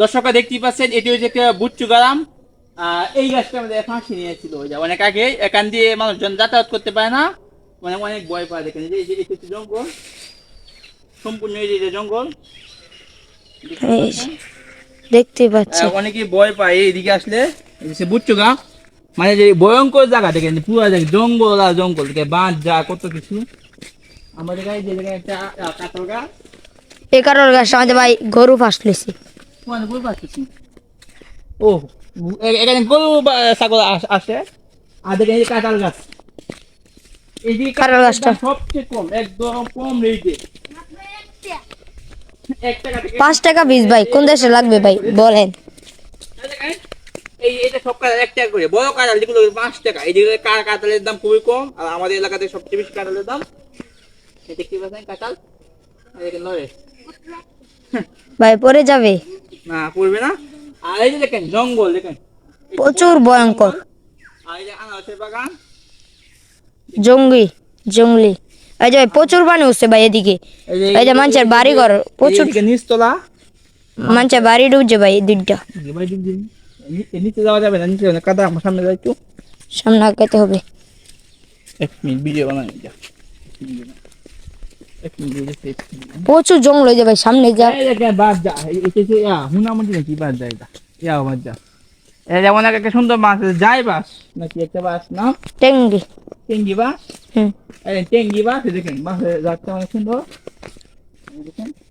দর্শকরা দেখতেই পাচ্ছেন এটি হচ্ছে একটা বুচ্চু গ্রাম এই গাছটা আমাদের ফাঁসি নিয়েছিল। ওই যে অনেক আগে এখান দিয়ে মানুষজন যাতায়াত করতে পারে না। মানে অনেক ভয় পায় দেখেন এই যে হচ্ছে জঙ্গল। সম্পূর্ণ এই যে জঙ্গল। দেখতে? দেখতে পাচ্ছি। অনেকে ভয় পায় এইদিকে আসলে। বুচ্চু মানে যে ভয়ঙ্কর জায়গা দেখেন পুরো জঙ্গল আর জঙ্গল। দেখে বাঁধ যা কত কিছু। আমাদের গায়ে যে জায়গায় একটা কাঁঠাল গাছ। এই কারোর গাছটা আমাদের ভাই গরু ফাঁস মানে গরু পাচ্ছি ও এখানে গরু বা ছাগল আস- আসে। আর দেখেন এই কাঁঠাল গাছ। এই যে কাঁঠাল গাছটা? সবচেয়ে কম একদম কম রেটে পাঁচ টাকা পিস ভাই কোন দেশে লাগবে ভাই? বলেন। এই এটা সব কাঁঠাল এক টাকা করে। বড় কাঁঠাল যেগুলো পাঁচ টাকা। এই যেগুলো কাঁঠালের দাম খুবই কম আর আমাদের এলাকাতে সবচেয়ে বেশি কাঁঠালের দাম। কাঁঠাল? ভাই পরে যাবে। না পড়বে না? আর এই যে দেখেন জঙ্গল দেখেন। প্রচুর ভয়ঙ্কর। আর এই যে আনারসের বাগান। জঙ্গি জঙ্গলি। এই যে প্রচুর পানি উঠছে ভাই এদিকে। এই যে মানুষের বাড়ি ঘর প্রচুর নিচতলা। মানুষের বাড়ি ঢুকছে ভাই দুইটা নিচে যাওয়া যাবে না নিচে কাদা আমার সামনে যাই একটু। সামনে হবে। এক মিনিট ভিডিও বানাই যা এক মিনিট ভিডিও সেভ প্রচুর জঙ্গল হয়ে যাবে সামনে যা। বাদ যা হুনামতি নাকি? বাদ যা এটা ইয়া বাদ যা। যেমন একটা সুন্দর মাছ যাই বাস নাকি একটা বাস না? টেঙ্গি। টেঙ্গি বাস হুম। টেঙ্গি বাস দেখেন যাচ্ছে অনেক সুন্দর।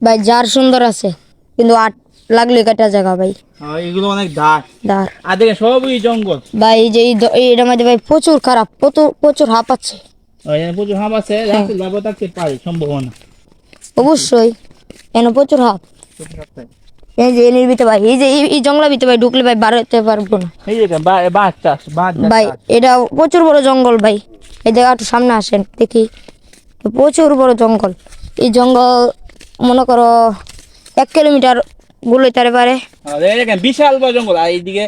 ভাই যার সুন্দর আছে কিন্তু আট লাগলে কাটা জায়গা ভাই। এগুলো অনেক দাগ দার আর দেখেন সবই জঙ্গল। ভাই যে এই দ- মধ্যে ভাই প্রচুর খারাপ প্রচুর প্রচুর আছে। প্রচুর হাম আছে রাস্তায় লাভ থাকতে পারে সম্ভাবনা অবশ্যই। এখানে প্রচুর হাঁপ। এই যে এনের ভিতরে ভাই এই যে এই- জঙ্গলের ভিতরে ভাই ঢুকলে ভাই পারব না। এই চাষ ভাই। এটা প্রচুর বড় জঙ্গল ভাই। এই জায়গা একটু সামনে আসেন দেখি। প্রচুর বড় জঙ্গল। এই জঙ্গল মনে করো এক কিলোমিটার গুলোইতে পারে আর বিশাল বড় জঙ্গল। আর এইদিকে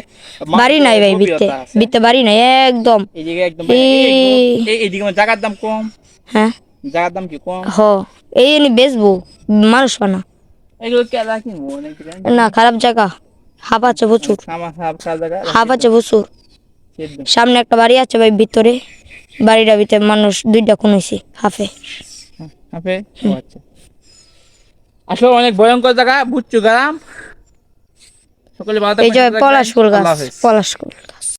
বাড়ি নাই ভাই বিতে বিতে বাড়ি নাই একদম। এইদিকে একদম এই- এই- এইদিকে জায়গার দাম কম। হ্যাঁ। জায়গার দাম কি কম? হ এই বেচবো মানুষ না এগুলো কে রাখি না। খারাপ জায়গা হাফ আছে প্রচুর। হাফ আছে প্রচুর। সামনে একটা বাড়ি আছে ভাই ভিতরে। বাড়িটার ভিতরে মানুষ দুইটা হয়েছে হাফে। হ্যাঁ, আচ্ছা। আসলে অনেক ভয়ঙ্কর জায়গা বুচ্চু গ্রাম? সকলে পলাশ ফুল গাছ পলাশ ফুল গাছ।